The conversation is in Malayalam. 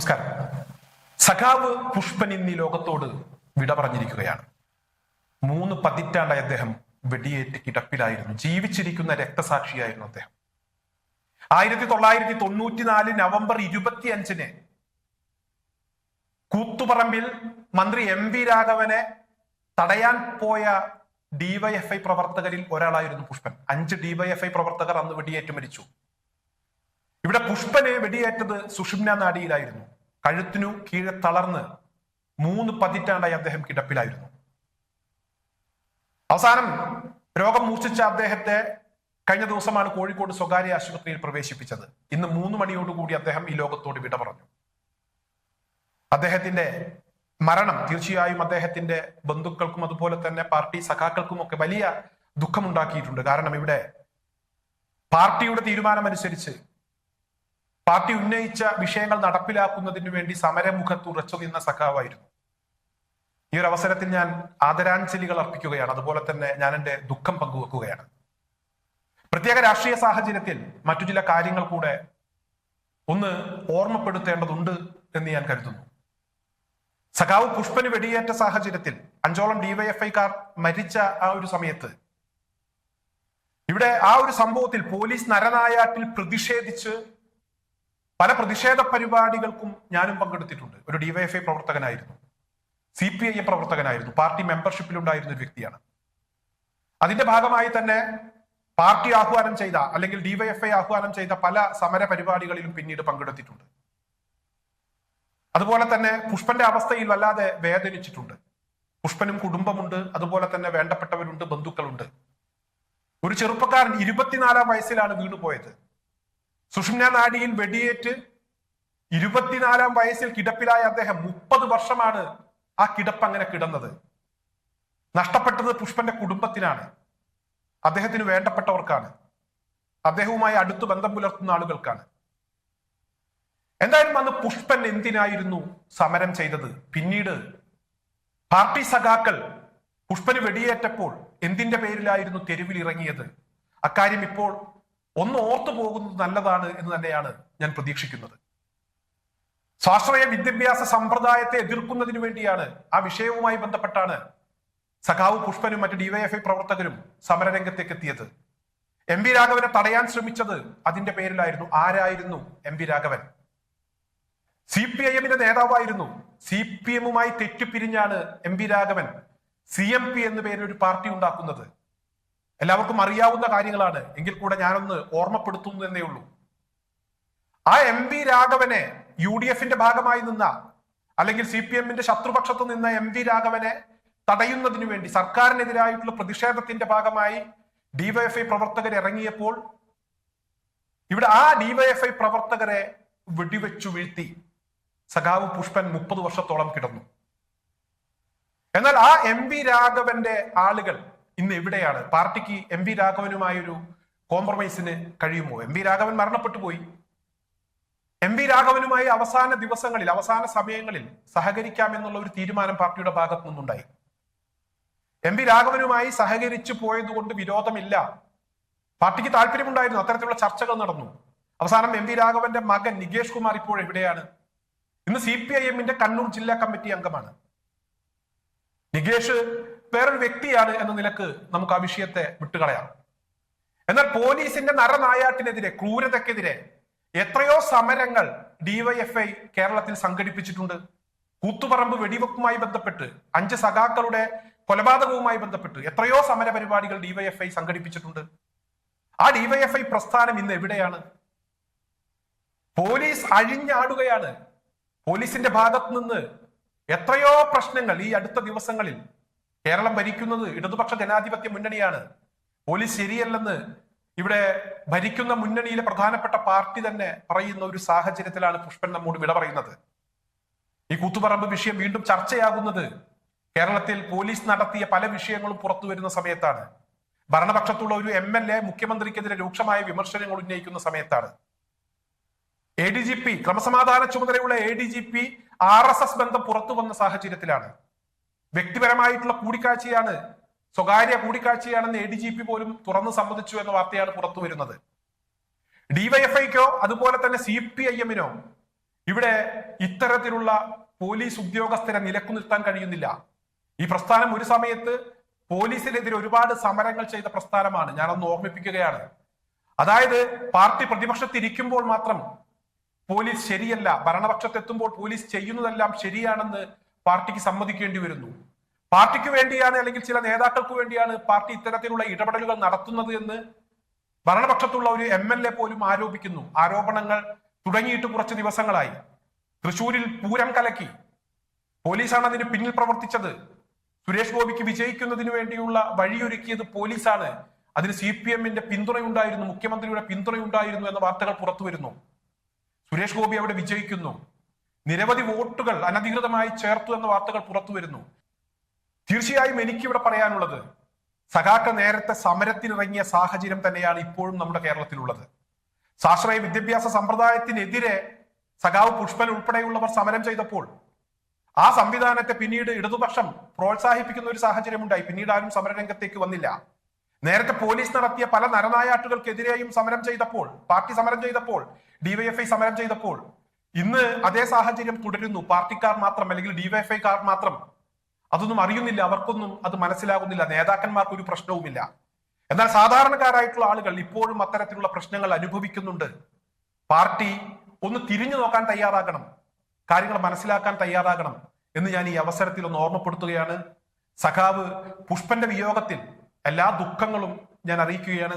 നമസ്കാരം. സഖാവ് പുഷ്പൻ ഇന്ന് ലോകത്തോട് വിട പറഞ്ഞിരിക്കുകയാണ്. മൂന്ന് പതിറ്റാണ്ടായി അദ്ദേഹം വെടിയേറ്റ് കിടപ്പിലായിരുന്നു. ജീവിച്ചിരിക്കുന്ന രക്തസാക്ഷിയായിരുന്നു അദ്ദേഹം. ആയിരത്തി തൊള്ളായിരത്തി തൊണ്ണൂറ്റിനാല് നവംബർ ഇരുപത്തി അഞ്ചിന് കൂത്തുപറമ്പിൽ മന്ത്രി എം വി രാഘവനെ തടയാൻ പോയ ഡിവൈഎഫ്ഐ പ്രവർത്തകരിൽ ഒരാളായിരുന്നു പുഷ്പൻ. അഞ്ച് ഡിവൈഎഫ്ഐ പ്രവർത്തകർ അന്ന് വെടിയേറ്റ് മരിച്ചു. ഇവിടെ പുഷ്പനെ വെടിയേറ്റത് സുഷുമ്ന നാടിയിലായിരുന്നു. കഴുത്തിനു കീഴെ തളർന്ന് മൂന്ന് പതിറ്റാണ്ടായി അദ്ദേഹം കിടപ്പിലായിരുന്നു. അവസാനം രോഗം മൂർച്ഛിച്ച അദ്ദേഹത്തെ കഴിഞ്ഞ ദിവസമാണ് കോഴിക്കോട് സ്വകാര്യ ആശുപത്രിയിൽ പ്രവേശിപ്പിച്ചത്. ഇന്ന് മൂന്ന് മണിയോടുകൂടി അദ്ദേഹം ഈ ലോകത്തോട് വിട പറഞ്ഞു. അദ്ദേഹത്തിന്റെ മരണം തീർച്ചയായും അദ്ദേഹത്തിന്റെ ബന്ധുക്കൾക്കും അതുപോലെ തന്നെ പാർട്ടി സഖാക്കൾക്കും ഒക്കെ വലിയ ദുഃഖമുണ്ടാക്കിയിട്ടുണ്ട്. കാരണം ഇവിടെ പാർട്ടിയുടെ തീരുമാനമനുസരിച്ച് പാർട്ടി ഉന്നയിച്ച വിഷയങ്ങൾ നടപ്പിലാക്കുന്നതിന് വേണ്ടി സമരമുഖത്ത് ഉറച്ചു നിന്ന സഖാവായിരുന്നു. ഈ ഒരു അവസരത്തിൽ ഞാൻ ആദരാഞ്ജലികൾ അർപ്പിക്കുകയാണ്. അതുപോലെ തന്നെ ഞാൻ എന്റെ ദുഃഖം പങ്കുവെക്കുകയാണ്. പ്രത്യേക രാഷ്ട്രീയ സാഹചര്യത്തിൽ മറ്റു ചില കാര്യങ്ങൾ കൂടെ ഒന്ന് ഓർമ്മപ്പെടുത്തേണ്ടതുണ്ട് എന്ന് ഞാൻ കരുതുന്നു. സഖാവ് പുഷ്പന് വെടിയേറ്റ സാഹചര്യത്തിൽ അഞ്ചോളം ഡിവൈഎഫ്ഐക്കാർ മരിച്ച ആ ഒരു സമയത്ത് ഇവിടെ ആ ഒരു സംഭവത്തിൽ പോലീസ് നരനായാട്ടിൽ പ്രതിഷേധിച്ച് പല പ്രതിഷേധ പരിപാടികൾക്കും ഞാനും പങ്കെടുത്തിട്ടുണ്ട്. ഒരു ഡിവൈഎഫ്ഐ പ്രവർത്തകനായിരുന്നു. സി പി ഐ എം പ്രവർത്തകനായിരുന്നു. പാർട്ടി മെമ്പർഷിപ്പിലുണ്ടായിരുന്ന ഒരു വ്യക്തിയാണ്. അതിന്റെ ഭാഗമായി തന്നെ പാർട്ടി ആഹ്വാനം ചെയ്ത അല്ലെങ്കിൽ ഡിവൈഎഫ്ഐ ആഹ്വാനം ചെയ്ത പല സമര പരിപാടികളിലും പിന്നീട് പങ്കെടുത്തിട്ടുണ്ട്. അതുപോലെ തന്നെ പുഷ്പന്റെ അവസ്ഥയിൽ വല്ലാതെ വേദനിച്ചിട്ടുണ്ട്. പുഷ്പനും കുടുംബമുണ്ട്. അതുപോലെ തന്നെ വേണ്ടപ്പെട്ടവരുണ്ട് ബന്ധുക്കളുണ്ട്. ഒരു ചെറുപ്പക്കാരൻ ഇരുപത്തിനാലാം വയസ്സിലാണ് വീണുപോയത്. സുഷുമ്ന നാഡിയിൽ വെടിയേറ്റ് ഇരുപത്തിനാലാം വയസ്സിൽ കിടപ്പിലായ അദ്ദേഹം മുപ്പത് വർഷമാണ് ആ കിടപ്പ് അങ്ങനെ കിടന്നത്. നഷ്ടപ്പെട്ടത് പുഷ്പന്റെ കുടുംബത്തിനാണ് അദ്ദേഹത്തിന് വേണ്ടപ്പെട്ടവർക്കാണ്. അദ്ദേഹവുമായി അടുത്ത് ബന്ധം പുലർത്തുന്ന ആളുകൾക്കാണ്. എന്തായാലും അന്ന് പുഷ്പൻ എന്തിനായിരുന്നു സമരം ചെയ്തത്? പിന്നീട് പാർട്ടി സഖാക്കൾ പുഷ്പന് വെടിയേറ്റപ്പോൾ എന്തിന്റെ പേരിലായിരുന്നു തെരുവിൽ ഇറങ്ങിയത് അക്കാര്യം ഇപ്പോൾ ഒന്ന് ഓർത്തു പോകുന്നത് നല്ലതാണ് എന്ന് തന്നെയാണ് ഞാൻ പ്രതീക്ഷിക്കുന്നത്. സ്വാശ്രയ വിദ്യാഭ്യാസ സമ്പ്രദായത്തെ എതിർക്കുന്നതിന് വേണ്ടിയാണ് ആ വിഷയവുമായി ബന്ധപ്പെട്ടാണ് സഖാവ് പുഷ്പനും മറ്റ് ഡിവൈഎഫ്ഐ പ്രവർത്തകരും സമരരംഗത്തേക്ക് എത്തിയത്. എം വി രാഘവനെ തടയാൻ ശ്രമിച്ചത് അതിന്റെ പേരിലായിരുന്നു. ആരായിരുന്നു M V Raghavan? C P I എമ്മിന്റെ നേതാവായിരുന്നു. സി പി എമ്മുമായി തെറ്റിപ്പിരിഞ്ഞാണ് M V Raghavan. C M P എന്ന പേരിൽ ഒരു പാർട്ടി ഉണ്ടാക്കുന്നത്. എല്ലാവർക്കും അറിയാവുന്ന കാര്യങ്ങളാണ്. എങ്കിൽ കൂടെ ഞാനൊന്ന് ഓർമ്മപ്പെടുത്തുന്നു എന്നേ ഉള്ളൂ. ആ എം വി രാഘവനെ യു ഡി എഫിന്റെ ഭാഗമായി നിന്ന അല്ലെങ്കിൽ സി പി എമ്മിന്റെ ശത്രുപക്ഷത്ത് നിന്ന എം വി രാഘവനെ തടയുന്നതിനു വേണ്ടി സർക്കാരിനെതിരായിട്ടുള്ള പ്രതിഷേധത്തിന്റെ ഭാഗമായി ഡിവൈഎഫ്ഐ പ്രവർത്തകർ ഇറങ്ങിയപ്പോൾ ഇവിടെ ആ ഡിവൈഎഫ്ഐ പ്രവർത്തകരെ വെടിവെച്ചു വീഴ്ത്തി. സഖാവ് പുഷ്പൻ മുപ്പത് വർഷത്തോളം കിടന്നു. എന്നാൽ ആ എം രാഘവന്റെ ആളുകൾ ഇന്ന് എവിടെയാണ്? പാർട്ടിക്ക് എം വി രാഘവനുമായൊരു കോംപ്രമൈസിന് കഴിയുമോ? എം വി രാഘവൻ മരണപ്പെട്ടു പോയി. എം വി രാഘവനുമായി അവസാന ദിവസങ്ങളിൽ അവസാന സമയങ്ങളിൽ സഹകരിക്കാമെന്നുള്ള ഒരു തീരുമാനം പാർട്ടിയുടെ ഭാഗത്തു നിന്നുണ്ടായി. എം വി രാഘവനുമായി സഹകരിച്ചു പോയതുകൊണ്ട് വിരോധമില്ല. പാർട്ടിക്ക് താല്പര്യമുണ്ടായിരുന്നു. അത്തരത്തിലുള്ള ചർച്ചകൾ നടന്നു. അവസാനം എം വി രാഘവന്റെ മകൻ നികേഷ് കുമാർ ഇപ്പോൾ എവിടെയാണ്? ഇന്ന് സി പി ഐ എമ്മിന്റെ കണ്ണൂർ ജില്ലാ കമ്മിറ്റി അംഗമാണ്. നികേഷ് വേറൊരു വ്യക്തിയാണ് എന്ന നിലയ്ക്ക് നമുക്ക് ആ വിഷയത്തെ വിട്ടുകളയാം. എന്നാൽ പോലീസിന്റെ നരനായാട്ടിനെതിരെ ക്രൂരതക്കെതിരെ എത്രയോ സമരങ്ങൾ ഡിവൈഎഫ്ഐ കേരളത്തിൽ സംഘടിപ്പിച്ചിട്ടുണ്ട്. കൂത്തുപറമ്പ് വെടിവെപ്പുമായി ബന്ധപ്പെട്ട് അഞ്ച് സഖാക്കളുടെ കൊലപാതകവുമായി ബന്ധപ്പെട്ട് എത്രയോ സമര പരിപാടികൾ ഡിവൈഎഫ്ഐ സംഘടിപ്പിച്ചിട്ടുണ്ട്. ആ ഡിവൈഎഫ്ഐ പ്രസ്ഥാനം ഇന്ന് എവിടെയാണ്? പോലീസ് അഴിഞ്ഞാടുകയാണ്. പോലീസിന്റെ ഭാഗത്ത് നിന്ന് എത്രയോ പ്രശ്നങ്ങൾ ഈ അടുത്ത ദിവസങ്ങളിൽ കേരളം ഭരിക്കുന്നത് ഇടതുപക്ഷ ജനാധിപത്യ മുന്നണിയാണ്. പോലീസ് ശരിയല്ലെന്ന് ഇവിടെ ഭരിക്കുന്ന മുന്നണിയിലെ പ്രധാനപ്പെട്ട പാർട്ടി തന്നെ പറയുന്ന ഒരു സാഹചര്യത്തിലാണ് പുഷ്പൻ നമ്മോട് വിട പറയുന്നത്. ഈ കൂത്തുപറമ്പ് വിഷയം വീണ്ടും ചർച്ചയാകുന്നത് കേരളത്തിൽ പോലീസ് നടത്തിയ പല വിഷയങ്ങളും പുറത്തു വരുന്ന സമയത്താണ്. ഭരണപക്ഷത്തുള്ള ഒരു എം എൽ എ മുഖ്യമന്ത്രിക്കെതിരെ രൂക്ഷമായ വിമർശനങ്ങൾ ഉന്നയിക്കുന്ന സമയത്താണ്. എ ഡി ജി പി ക്രമസമാധാന ചുമതലയുള്ള A D G P R S S ബന്ധം പുറത്തു വന്ന സാഹചര്യത്തിലാണ്. വ്യക്തിപരമായിട്ടുള്ള കൂടിക്കാഴ്ചയാണ് സ്വകാര്യ കൂടിക്കാഴ്ചയാണെന്ന് എ ഡി ജി പി പോലും തുറന്നു സമ്മതിച്ചു എന്ന വാർത്തയാണ് പുറത്തു വരുന്നത്. ഡിവൈഎഫ്ഐക്കോ അതുപോലെ തന്നെ സി പി ഐ എമ്മിനോ ഇവിടെ ഇത്തരത്തിലുള്ള പോലീസ് ഉദ്യോഗസ്ഥരെ നിലക്കു നിർത്താൻ കഴിയുന്നില്ല. ഈ പ്രസ്ഥാനം ഒരു സമയത്ത് പോലീസിനെതിരെ ഒരുപാട് സമരങ്ങൾ ചെയ്ത പ്രസ്ഥാനമാണ്. ഞാനൊന്ന് ഓർമ്മിപ്പിക്കുകയാണ്. അതായത് പാർട്ടി പ്രതിപക്ഷത്തിരിക്കുമ്പോൾ മാത്രം പോലീസ് ശരിയല്ല ഭരണപക്ഷത്തെത്തുമ്പോൾ പോലീസ് ചെയ്യുന്നതെല്ലാം ശരിയാണെന്ന് പാർട്ടിക്ക് സമ്മതിക്കേണ്ടി വരുന്നു. പാർട്ടിക്ക് വേണ്ടിയാണ് അല്ലെങ്കിൽ ചില നേതാക്കൾക്ക് വേണ്ടിയാണ് പാർട്ടി ഇത്തരത്തിലുള്ള ഇടപെടലുകൾ നടത്തുന്നത് എന്ന് ഭരണപക്ഷത്തുള്ള ഒരു എം എൽ എ പോലും ആരോപിക്കുന്നു. ആരോപണങ്ങൾ തുടങ്ങിയിട്ട് കുറച്ച് ദിവസങ്ങളായി. തൃശൂരിൽ പൂരം കലക്കി. പോലീസാണ് അതിന് പിന്നിൽ പ്രവർത്തിച്ചത്. സുരേഷ് ഗോപിക്ക് വിജയിക്കുന്നതിന് വേണ്ടിയുള്ള വഴിയൊരുക്കിയത് പോലീസാണ്. അതിന് സി പി എമ്മിന്റെ പിന്തുണയുണ്ടായിരുന്നു മുഖ്യമന്ത്രിയുടെ പിന്തുണയുണ്ടായിരുന്നു എന്ന വാർത്തകൾ പുറത്തു വരുന്നു സുരേഷ് ഗോപി അവിടെ വിജയിക്കുന്നു. നിരവധി വോട്ടുകൾ അനധികൃതമായി ചേർത്തു എന്ന വാർത്തകൾ പുറത്തു വരുന്നു. തീർച്ചയായും എനിക്കിവിടെ പറയാനുള്ളത് സഖാക്ക നേരത്തെ സമരത്തിനിറങ്ങിയ സാഹചര്യം തന്നെയാണ് ഇപ്പോഴും നമ്മുടെ കേരളത്തിലുള്ളത്. സാശ്രയ വിദ്യാഭ്യാസ സമ്പ്രദായത്തിനെതിരെ സഖാവ് പുഷ്പൻ ഉൾപ്പെടെയുള്ളവർ സമരം ചെയ്തപ്പോൾ ആ സംവിധാനത്തെ പിന്നീട് ഇടതുപക്ഷം പ്രോത്സാഹിപ്പിക്കുന്ന ഒരു സാഹചര്യം ഉണ്ടായി പിന്നീട് ആരും സമരരംഗത്തേക്ക് വന്നില്ല. നേരത്തെ പോലീസ് നടത്തിയ പല നരനായാട്ടുകൾക്കെതിരെയും സമരം ചെയ്തപ്പോൾ പാർട്ടി സമരം ചെയ്തപ്പോൾ ഡിവൈഎഫ്ഐ സമരം ചെയ്തപ്പോൾ ഇന്ന് അതേ സാഹചര്യം തുടരുന്നു. പാർട്ടിക്കാർ മാത്രം അല്ലെങ്കിൽ ഡിവൈഫൈക്കാർ മാത്രം. അതൊന്നും അറിയുന്നില്ല അവർക്കൊന്നും അത് മനസ്സിലാകുന്നില്ല നേതാക്കന്മാർക്ക് ഒരു പ്രശ്നവുമില്ല. എന്നാൽ സാധാരണക്കാരായിട്ടുള്ള ആളുകൾ ഇപ്പോഴും അത്തരത്തിലുള്ള പ്രശ്നങ്ങൾ അനുഭവിക്കുന്നുണ്ട്. പാർട്ടി ഒന്ന് തിരിഞ്ഞു നോക്കാൻ തയ്യാറാകണം കാര്യങ്ങൾ മനസ്സിലാക്കാൻ തയ്യാറാകണം എന്ന് ഞാൻ ഈ അവസരത്തിൽ ഒന്ന് ഓർമ്മപ്പെടുത്തുകയാണ്. സഖാവ് പുഷ്പന്റെ വിയോഗത്തിൽ എല്ലാ ദുഃഖങ്ങളും ഞാൻ അറിയിക്കുകയാണ്.